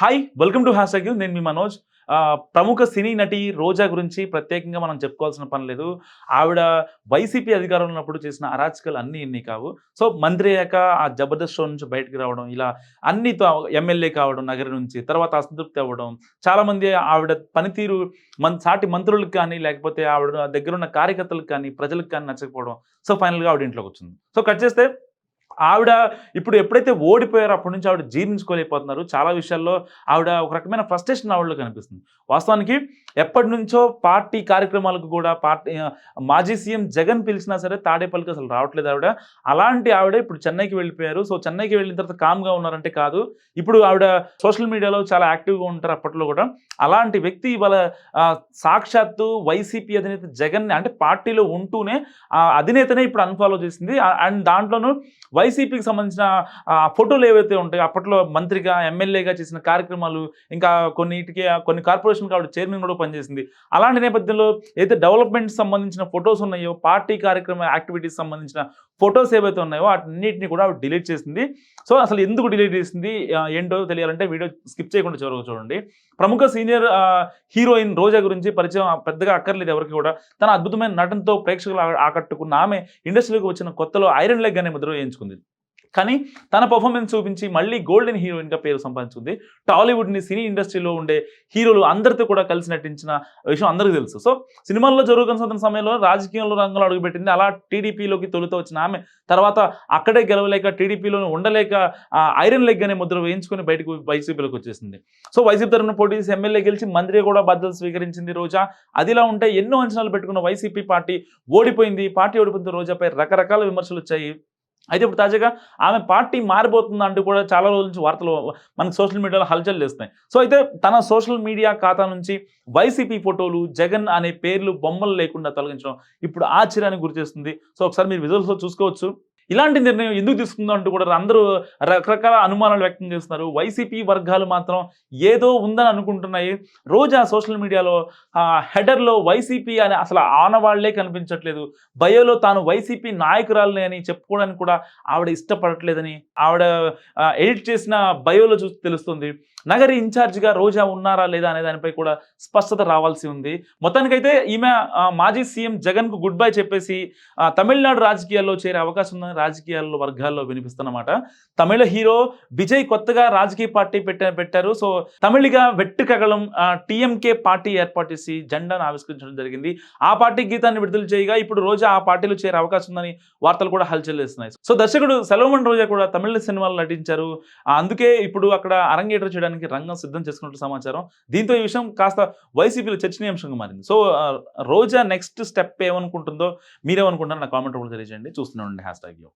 Hi welcome to hashtag నేను మీ మనోజ్. ప్రముఖ సినీ నటి రోజా గురించి ప్రత్యేకంగా మనం చెప్పుకోవాల్సిన పని లేదు. ఆవిడ వైసీపీ అధికారంలో ఉన్నప్పుడు చేసిన అరాచకాలు అన్నీ ఇన్ని కావు. సో మంత్రి అయ్యాక ఆ జబర్దస్త్ షో నుంచి బయటకు రావడం ఇలా అన్నితో ఎమ్మెల్యే కావడం నగరం నుంచి తర్వాత అసంతృప్తి అవ్వడం చాలామంది ఆవిడ పనితీరు మన సాటి మంత్రులకు కానీ లేకపోతే ఆవిడ దగ్గర ఉన్న కార్యకర్తలకు కానీ ప్రజలకు కానీ నచ్చకపోవడం. సో ఫైనల్గా ఆవిడ ఇంట్లోకి వచ్చింది. సో కట్ చేస్తే ఆవిడ ఇప్పుడు ఎప్పుడైతే ఓడిపోయారో అప్పటి నుంచి ఆవిడ జీర్ణించుకోలేకపోతున్నారు. చాలా విషయాల్లో ఆవిడ ఒక రకమైన ఫ్రస్ట్రేషన్ ఆవిడలో కనిపిస్తుంది. వాస్తవానికి ఎప్పటి నుంచో పార్టీ కార్యక్రమాలకు కూడా పార్టీ మాజీ సీఎం జగన్ పిలిచినా సరే తాడేపల్లికి అసలు రావట్లేదు ఆవిడ. అలాంటి ఆవిడ ఇప్పుడు చెన్నైకి వెళ్ళిపోయారు. సో చెన్నైకి వెళ్ళిన తర్వాత కామ్గా ఉన్నారంటే కాదు. ఇప్పుడు ఆవిడ సోషల్ మీడియాలో చాలా యాక్టివ్గా ఉంటారు అప్పట్లో కూడా. అలాంటి వ్యక్తి ఇవాళ సాక్షాత్తు వైసీపీ అధినేత జగన్ అంటే పార్టీలో ఉంటూనే ఆ అధినేతనే ఇప్పుడు అన్ఫాలో చేసింది. అండ్ దాంట్లోనూ వై వైసీపీకి సంబంధించిన ఆ, ఫోటోలు ఏవైతే ఉంటాయో అప్పట్లో మంత్రిగా ఎమ్మెల్యేగా చేసిన కార్యక్రమాలు ఇంకా కొన్నిటికి కొన్ని కార్పొరేషన్ కాబట్టి చైర్మన్ కూడా పనిచేసింది. అలాంటి నేపథ్యంలో ఏదైతే డెవలప్మెంట్ సంబంధించిన ఫొటోస్ ఉన్నాయో పార్టీ కార్యక్రమ యాక్టివిటీస్ సంబంధించిన ఫొటోస్ ఏవైతే ఉన్నాయో వాటిన్నిటిని కూడా డిలీట్ చేసింది. సో అసలు ఎందుకు డిలీట్ చేసింది ఏంటో తెలియాలంటే వీడియో స్కిప్ చేయకుండా చివరకు చూడండి. ప్రముఖ సీనియర్ హీరోయిన్ రోజా గురించి పరిచయం పెద్దగా అక్కర్లేదు ఎవరికి కూడా. తన అద్భుతమైన నటనతో ప్రేక్షకులు ఆ- ఆకట్టుకున్న ఆమె ఇండస్ట్రీలోకి వచ్చిన కొత్తలో ఐరన్ లెగ్ అనే ముద్ర వేయించుకుంది. కానీ తన పర్ఫార్మెన్స్ చూపించి మళ్ళీ గోల్డెన్ హీరోయిన్గా పేరు సంపాదించుకుంది. టాలీవుడ్ని సినీ ఇండస్ట్రీలో ఉండే హీరోలు అందరితో కూడా కలిసి నటించిన విషయం అందరికీ తెలుసు. సో సినిమాల్లో జరుగుతున్న సమయంలో రాజకీయంలో రంగంలో అడుగుపెట్టింది. అలా టీడీపీలోకి తొలుత వచ్చిన ఆమె. తర్వాత అక్కడే గెలవలేక టీడీపీలో ఉండలేక ఐరన్ లెగ్ అనే ముద్ర వేయించుకొని బయటకు వైసీపీలోకి వచ్చేసింది. సో వైసీపీ తరఫున పోటీ చేసి ఎమ్మెల్యే గెలిచి మంత్రి కూడా బాధ్యత స్వీకరించింది రోజా. అదిలా ఉంటే ఎన్నో అంచనాలు పెట్టుకున్న వైసీపీ పార్టీ ఓడిపోయింది. పార్టీ ఓడిపోయిన రోజాపై రకరకాల విమర్శలు వచ్చాయి. అయితే ఇప్పుడు తాజాగా ఆమె పార్టీ మారిపోతుంది అంటూ కూడా చాలా రోజుల నుంచి వార్తలు మనకు సోషల్ మీడియాలో హల్చల్ చేస్తున్నాయి. సో అయితే తన సోషల్ మీడియా ఖాతా నుంచి వైసీపీ ఫోటోలు జగన్ అనే పేర్లు బొమ్మలు లేకుండా తొలగించడం ఇప్పుడు ఆశ్చర్యానికి గురిచేస్తుంది సో ఒకసారి మీరు విజువల్స్లో చూసుకోవచ్చు. ఇలాంటి నిర్ణయం ఎందుకు తీసుకుందో అంటూ కూడా అందరూ రకరకాల అనుమానాలు వ్యక్తం చేస్తున్నారు. వైసీపీ వర్గాలు మాత్రం ఏదో ఉందని అనుకుంటున్నాయి. రోజా సోషల్ మీడియాలో హెడర్లో వైసీపీ అని అసలు ఆనవాళ్ళే కనిపించట్లేదు. బయోలో తాను వైసీపీ నాయకురాలని అని చెప్పుకోవడానికి కూడా ఆవిడ ఇష్టపడట్లేదని ఆవిడ ఎడిట్ చేసిన బయోలో చూసి తెలుస్తుంది. నగరి ఇన్ఛార్జిగా రోజా ఉన్నారా లేదా అనే దానిపై కూడా స్పష్టత రావాల్సి ఉంది. మొత్తానికైతే ఈమె మాజీ సీఎం జగన్కు గుడ్ బై చెప్పేసి తమిళనాడు రాజకీయాల్లో చేరే అవకాశం ఉందని రాజకీయాల్లో వర్గాల్లో వినిపిస్తున్నమాట. తమిళ హీరో విజయ్ కొత్తగా రాజకీయ పార్టీ పెట్ట పెట్టారు. సో తమిళిగా వెట్టుకగలం టీఎంకే పార్టీ ఏర్పాటు చేసి జెండాను ఆవిష్కరించడం జరిగింది. ఆ పార్టీ గీతాన్ని విడుదల చేయగా ఇప్పుడు రోజా ఆ పార్టీలో చేరే అవకాశం ఉందని వార్తలు కూడా హల్చల్ చేస్తున్నాయి సో దర్శకుడు సెలవుమన్ రోజా కూడా తమిళ సినిమాలు నటించారు. అందుకే ఇప్పుడు అక్కడ అరంగేట్రం చేయడానికి రంగం సిద్ధం చేసుకున్నట్టు సమాచారం. దీంతో ఈ విషయం కాస్త వైసీపీలో చర్చనీయాంశంగా మారింది. సో రోజా నెక్స్ట్ స్టెప్ ఏమనుకుంటుందో మీరేమనుకుంటారో నా కామెంట్ కూడా తెలియజేయండి. చూస్తూనే ఉండండి. హ్యాష్ 材料。